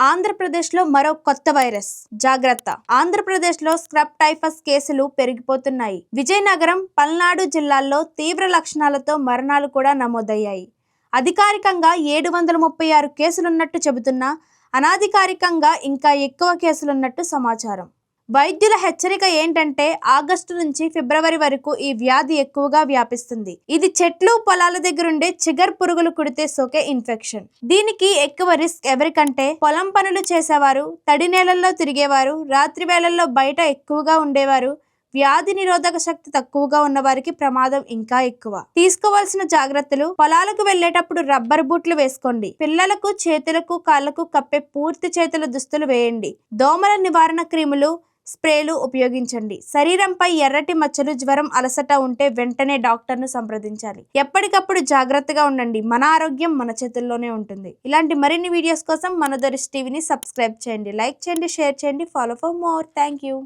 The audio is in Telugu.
ఆంధ్రప్రదేశ్లో మరో కొత్త వైరస్. జాగ్రత్త. ఆంధ్రప్రదేశ్లో స్క్రబ్ టైఫస్ కేసులు పెరిగిపోతున్నాయి. విజయనగరం పల్నాడు జిల్లాల్లో తీవ్ర లక్షణాలతో మరణాలు కూడా నమోదయ్యాయి. అధికారికంగా ఏడు వందల ముప్పై ఆరు కేసులున్నట్టు చెబుతున్నా అనాధికారికంగా ఇంకా ఎక్కువ కేసులున్నట్టు సమాచారం. వైద్యుల హెచ్చరిక ఏంటంటే ఆగస్టు నుంచి ఫిబ్రవరి వరకు ఈ వ్యాధి ఎక్కువగా వ్యాపిస్తుంది. ఇది చెట్లు పొలాల దగ్గరుండే చిగర్ పురుగులు కుడితే సోకే ఇన్ఫెక్షన్. దీనికి ఎక్కువ రిస్క్ ఎవరికంటే పొలం పనులు చేసేవారు తడి నేలల్లో తిరిగేవారు రాత్రి వేళల్లో బయట ఎక్కువగా ఉండేవారు వ్యాధి నిరోధక శక్తి తక్కువగా ఉన్న వారికి ప్రమాదం ఇంకా ఎక్కువ. తీసుకోవాల్సిన జాగ్రత్తలు పొలాలకు వెళ్ళేటప్పుడు రబ్బర్ బూట్లు వేసుకోండి. పిల్లలకు చేతులకు కాళ్ళకు కప్పే పూర్తి చేతుల దుస్తులు వేయండి. దోమల నివారణ క్రీములు స్ప్రేలు ఉపయోగించండి. శరీరంపై ఎర్రటి మచ్చలు జ్వరం అలసట ఉంటే వెంటనే డాక్టర్ను సంప్రదించాలి. ఎప్పటికప్పుడు జాగ్రత్తగా ఉండండి. మన ఆరోగ్యం మన చేతుల్లోనే ఉంటుంది. ఇలాంటి మరిన్ని వీడియోస్ కోసం మన దొరిష్ టీవీని సబ్స్క్రైబ్ చేయండి. లైక్ చేయండి షేర్ చేయండి follow for more. Thank you